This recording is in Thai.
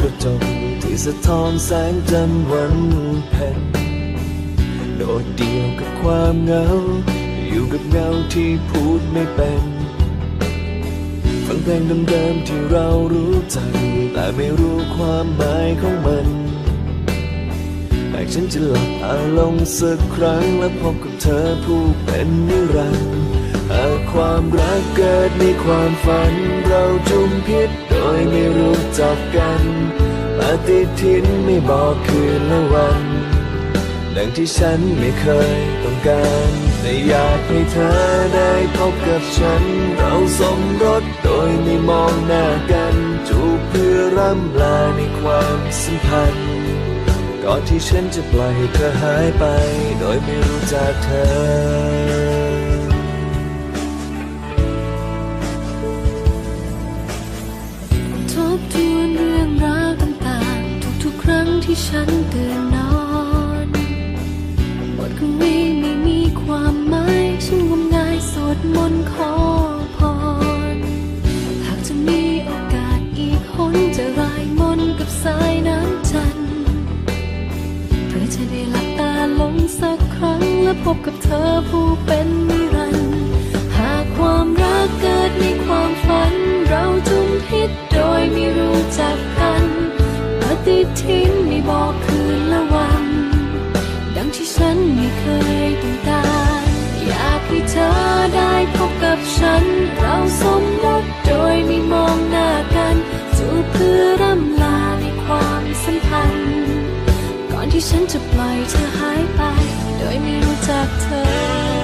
กระจกที่สะท้อนแสงจันทร์วันเพ็ญโดดเดี่ยวกับความเหงา อยู่กับเงาที่พูดไม่เป็นฟังเพลงเดิมๆที่เรารู้จักแต่ไม่รู้ความหมายของมันหากฉันจะหลับตาลงสักครั้งและพบกับเธอผู้เป็นนิรันดร์ ความรักเกิดในความฝัน เราจุมพิษโดยไม่รู้จักกันปฏิทินไม่บอกคืนและวัน ดังที่ฉันไม่เคยต้องการแต่อยากให้เธอได้พบกับฉัน เราสมรสโดยไม่มองหน้ากัน จูบเพื่อร่ำลาในความสัมพันธ์ก่อนที่ฉันจะปล่อยให้เธอหายไป โดยไม่รู้จักเธอ ที่ฉันตื่นนอนบทของวีไม่มีความหมายฉันงมงายสวดมนต์ขอพร หากจะมีโอกาสอีกหนจะรายมนกับสายน้ำจันทร์เพื่อจะได้หลับตาลงสักครั้งและพบกับเธอผู้เป็นนิรันดร์หากความรักเกิดในความฝัน เราจุมพิษโดยไม่รู้จัก ฉันไม่เคยต้องการอยากให้เธอได้พบกับฉัน เราสมมติโดยไม่มองหน้ากันจูบเพื่อร่ำลาในความสัมพันธ์ ก่อนที่ฉันจะปล่อยเธอหายไป โดยไม่รู้จักเธอ